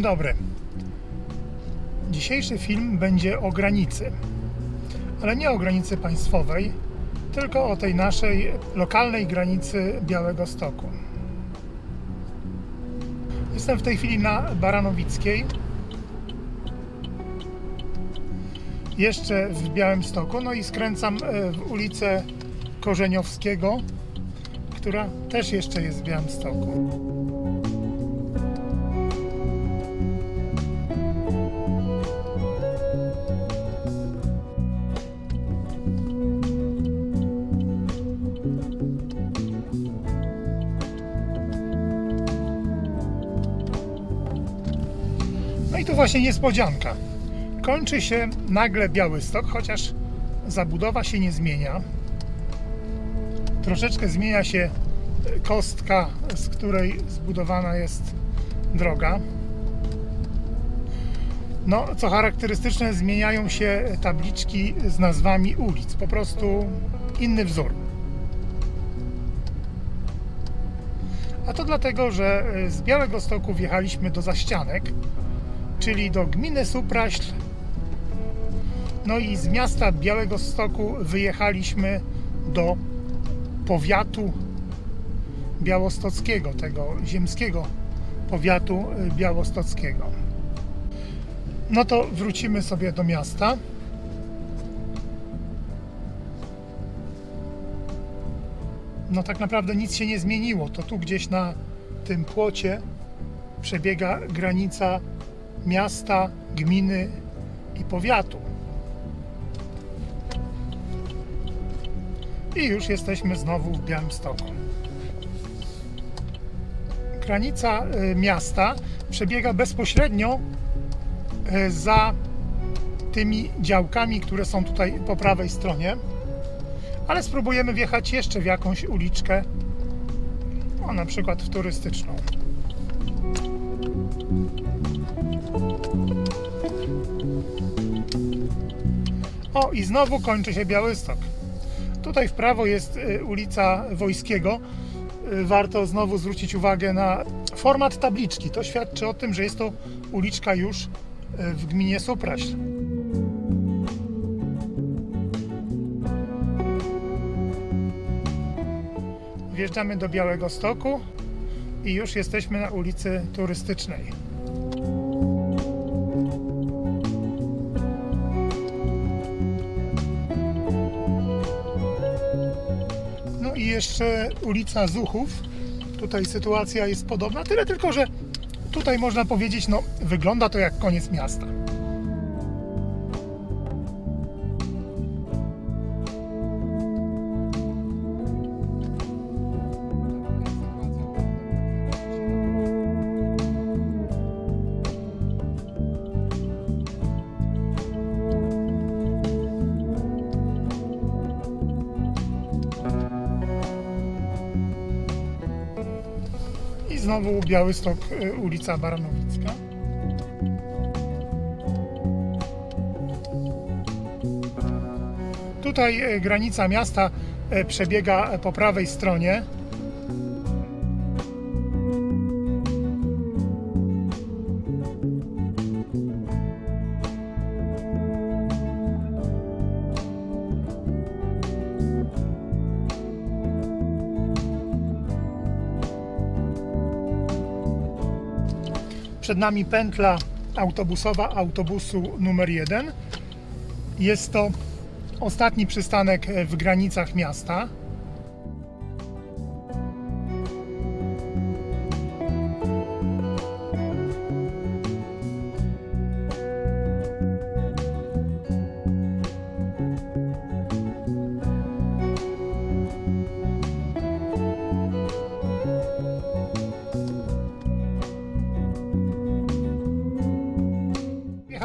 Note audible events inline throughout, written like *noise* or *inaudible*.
Dzień dobry. Dzisiejszy film będzie o granicy. Ale nie o granicy państwowej, tylko o tej naszej lokalnej granicy Białego Stoku. Jestem w tej chwili na Baranowickiej. Jeszcze w Białymstoku. No i skręcam e, w ulicę Korzeniowskiego, która też jeszcze jest w Białymstoku. No właśnie niespodzianka. Kończy się nagle Białystok, chociaż zabudowa się nie zmienia. Troszeczkę zmienia się kostka, z której zbudowana jest droga. No, co charakterystyczne, zmieniają się tabliczki z nazwami ulic. Po prostu inny wzór. A to dlatego, że z Białego Stoku wjechaliśmy do Zaścianek, czyli do gminy Supraśl. No i z miasta Białego Stoku wyjechaliśmy do powiatu białostockiego, tego ziemskiego powiatu y, białostockiego. No to wrócimy sobie do miasta. No tak naprawdę nic się nie zmieniło. To tu gdzieś na tym płocie przebiega granica miasta, gminy i powiatu. I już jesteśmy znowu w Białymstoku. Granica y, miasta przebiega bezpośrednio y, za tymi działkami, które są tutaj po prawej stronie. Ale spróbujemy wjechać jeszcze w jakąś uliczkę, na przykład w turystyczną. O, i znowu kończy się Białystok. Tutaj w prawo jest y, ulica Wojskiego. Y, Warto znowu zwrócić uwagę na format tabliczki. To świadczy o tym, że jest to uliczka już y, w gminie Supraśl. Wjeżdżamy do Białego Stoku i już jesteśmy na ulicy Turystycznej. Jeszcze ulica Zuchów. Tutaj sytuacja jest podobna, tyle tylko, że tutaj można powiedzieć, no wygląda to jak koniec miasta. Znowu Białystok, y, ulica Baranowicka. Tutaj y, granica miasta y, przebiega po prawej stronie. Przed nami pętla autobusowa autobusu numer 1. Jest to ostatni przystanek w granicach miasta.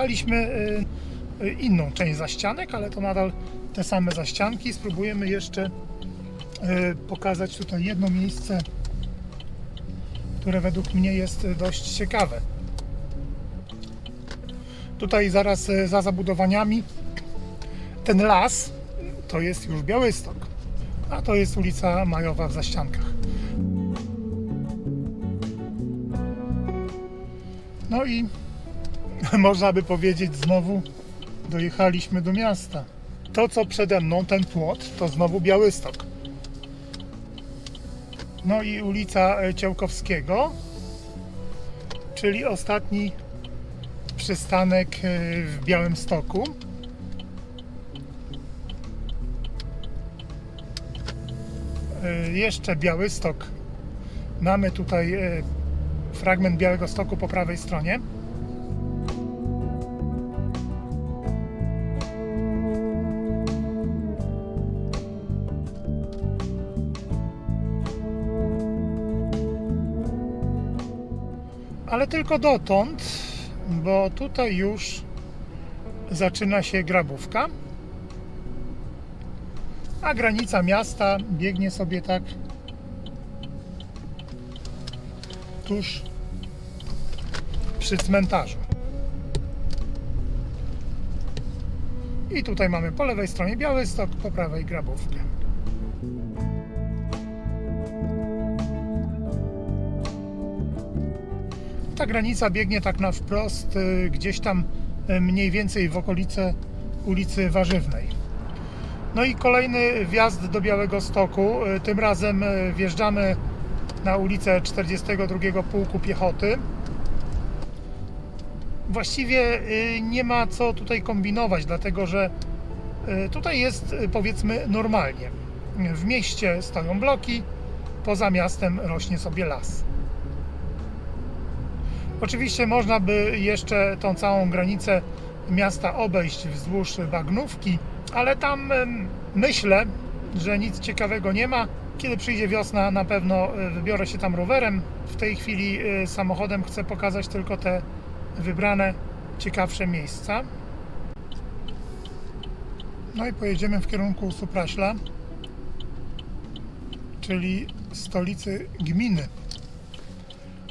Jechaliśmy y, y, inną część zaścianek, ale to nadal te same zaścianki. Spróbujemy jeszcze y, pokazać tutaj jedno miejsce, które według mnie jest dość ciekawe. Tutaj zaraz za zabudowaniami ten las to jest już Białystok, a to jest ulica Majowa w Zaściankach. No i *laughs* można by powiedzieć znowu dojechaliśmy do miasta. To co przede mną, ten płot, to znowu Białystok. No i ulica e, Ciołkowskiego, czyli ostatni przystanek e, w Białymstoku. E, Jeszcze Białystok. Mamy tutaj fragment Białego Stoku po prawej stronie. Ale tylko dotąd, bo tutaj już zaczyna się grabówka. A granica miasta biegnie sobie tak tuż przy cmentarzu. I tutaj mamy po lewej stronie Białystok, po prawej Grabówkę. Ta granica biegnie tak na wprost, y, gdzieś tam y, mniej więcej w okolice ulicy Warzywnej. No i kolejny wjazd do Białego Stoku. Y, Tym razem wjeżdżamy na ulicę 42 Pułku Piechoty. Właściwie nie ma co tutaj kombinować, dlatego że tutaj jest powiedzmy normalnie. W mieście stoją bloki, poza miastem rośnie sobie las. Oczywiście można by jeszcze tą całą granicę miasta obejść wzdłuż Bagnówki, ale tam myślę, że nic ciekawego nie ma. Kiedy przyjdzie wiosna, na pewno e, wybiorę się tam rowerem. W tej chwili e, samochodem chcę pokazać tylko te wybrane ciekawsze miejsca. No i pojedziemy w kierunku Supraśla, czyli stolicy gminy,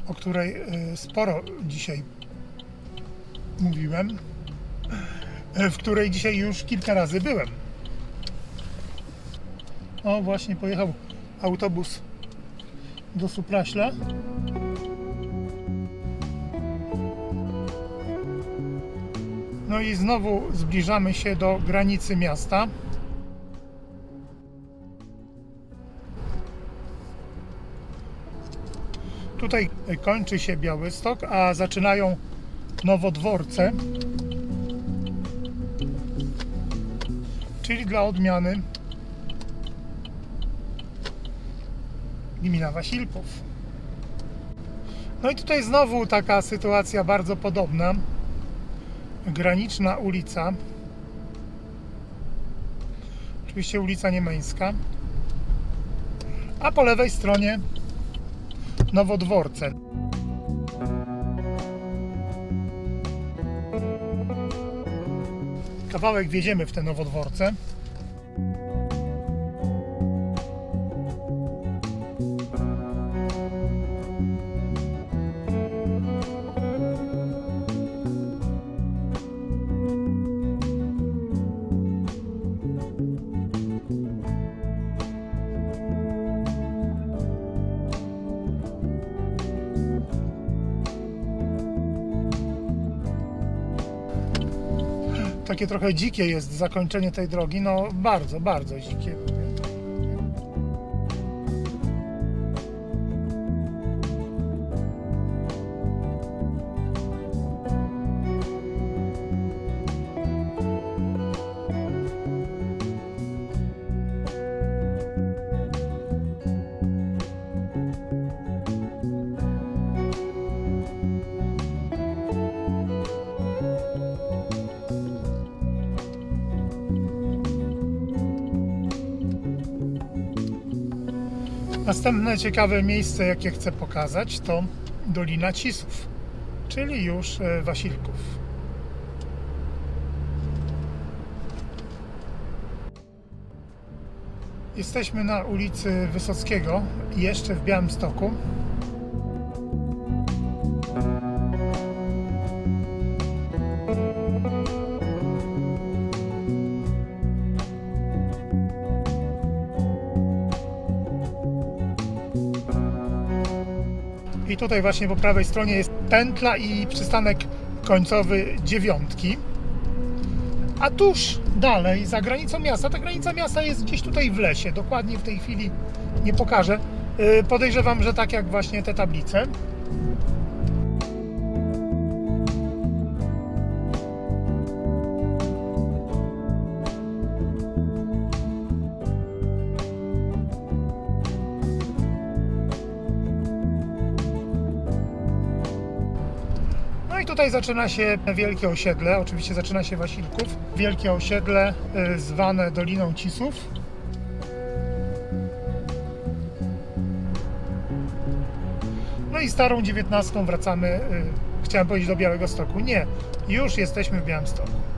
o której e, sporo dzisiaj mówiłem, e, w której dzisiaj już kilka razy byłem. O, właśnie pojechał autobus do Supraśla. No i znowu zbliżamy się do granicy miasta. Tutaj kończy się Białystok, a zaczynają nowodworce. Czyli dla odmiany gmina Wasilków. No i tutaj znowu taka sytuacja bardzo podobna. Graniczna ulica. Oczywiście ulica Niemeńska. A po lewej stronie Nowodworce. Kawałek wjedziemy w te Nowodworce. Takie trochę dzikie jest zakończenie tej drogi. No bardzo, bardzo dzikie. Następne ciekawe miejsce, jakie chcę pokazać, to Dolina Cisów, czyli już e, Wasilków. Jesteśmy na ulicy Wysockiego, jeszcze w Białymstoku. I tutaj właśnie po prawej stronie jest pętla i przystanek końcowy dziewiątki. A tuż dalej, za granicą miasta, ta granica miasta jest gdzieś tutaj w lesie, dokładnie w tej chwili nie pokażę. Yy, Podejrzewam, że tak jak właśnie te tablice. Tutaj zaczyna się wielkie osiedle, oczywiście zaczyna się Wasilków. Wielkie osiedle y, zwane Doliną Cisów. No i starą dziewiętnastą wracamy, y, chciałem powiedzieć do Białego Stoku. Nie, już jesteśmy w Białymstoku.